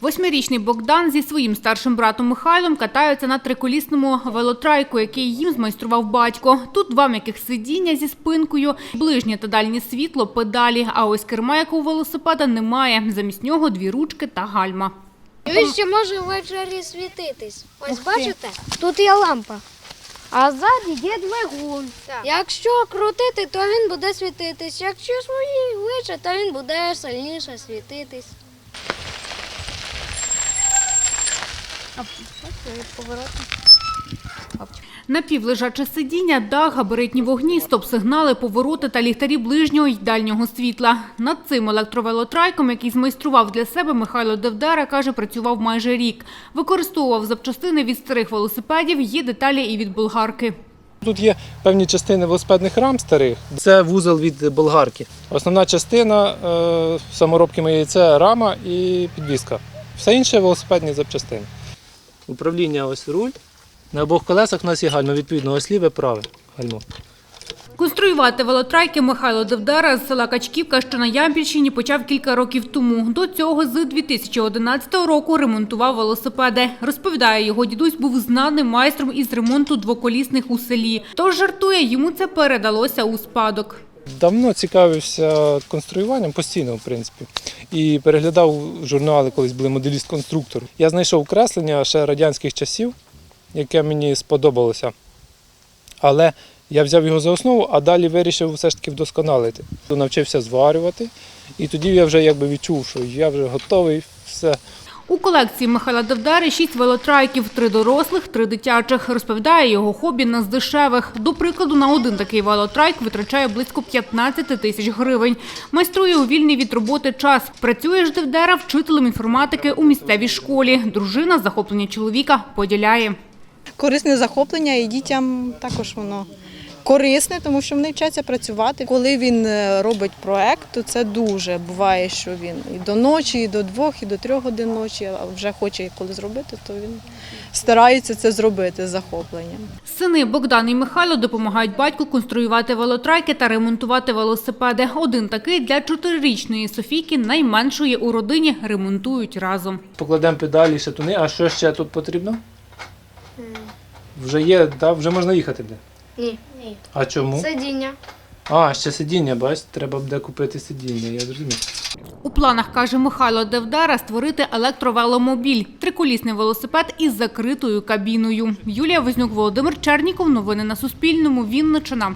Восьмирічний Богдан зі своїм старшим братом Михайлом катаються на триколісному велотрайку, який їм змайстрував батько. Тут два м'яких сидіння зі спинкою, ближнє та дальнє світло, педалі. А ось керма, як у велосипеда, немає. Замість нього дві ручки та гальма. Він ще може ввечері світитись. Ось бачите? Тут є лампа. А ззаді є двигун. Якщо крутити, то він буде світитись. Якщо свої гличе, то він буде сильніше світитись. Напівлежаче сидіння, дах, габаритні вогні, стоп-сигнали, повороти та ліхтарі ближнього й дальнього світла. Над цим електровелотрайком, який змайстрував для себе, Михайло Девдера, каже, працював майже рік. Використовував запчастини від старих велосипедів, є деталі і від болгарки. Тут є певні частини велосипедних рам старих. Це вузол від болгарки. Основна частина е, саморобки моєї це рама і підвіска. Все інше велосипедні запчастини. Управління ось руль. На обох колесах у нас є гальма, відповідно, ось ліве, праве гальмо. Конструювати велотрайки Михайло Девдера з села Качківка, що на Ямпільщині, почав кілька років тому. До цього з 2011 року ремонтував велосипеди. Розповідає, його дідусь був знаним майстром із ремонту двоколісних у селі. Тож жартує, йому це передалося у спадок. Давно цікавився конструюванням, постійно, в принципі. І переглядав журнали, колись були моделіст-конструктор. Я знайшов креслення ще радянських часів, яке мені сподобалося. Але я взяв його за основу, а далі вирішив все ж таки вдосконалити. Навчився зварювати, і тоді я вже якби відчув, що я вже готовий, все. У колекції Михайла Девдери шість велотрайків, три дорослих, три дитячих. Розповідає, його хобі не з дешевих. До прикладу, на один такий велотрайк витрачає близько 15 тисяч гривень. Майструє у вільний від роботи час. Працює ж Девдера вчителем інформатики у місцевій школі. Дружина захоплення чоловіка поділяє. корисне захоплення, і дітям також воно корисне, тому що вони вчаться працювати. Коли він е, робить проект, то це дуже буває, що він і до ночі, і до двох, і до трьох годин ночі, а вже хоче коли зробити, то він старається це зробити з захопленням. Сини Богдан і Михайло допомагають батьку конструювати велотрайки та ремонтувати велосипеди. Один такий для чотирирічної Софійки, найменшої у родині, ремонтують разом. Покладемо педалі, шатуни. А що ще тут потрібно? Вже є, да? вже можна їхати. Ні. Ні. А чому? Сидіння. А, ще сидіння, бач, треба буде купити сидіння, я зрозумів. У планах, каже Михайло Девдара, створити електровеломобіль – триколісний велосипед із закритою кабіною. Юлія Вознюк, Володимир Черніков. Новини на Суспільному. Вінниччина.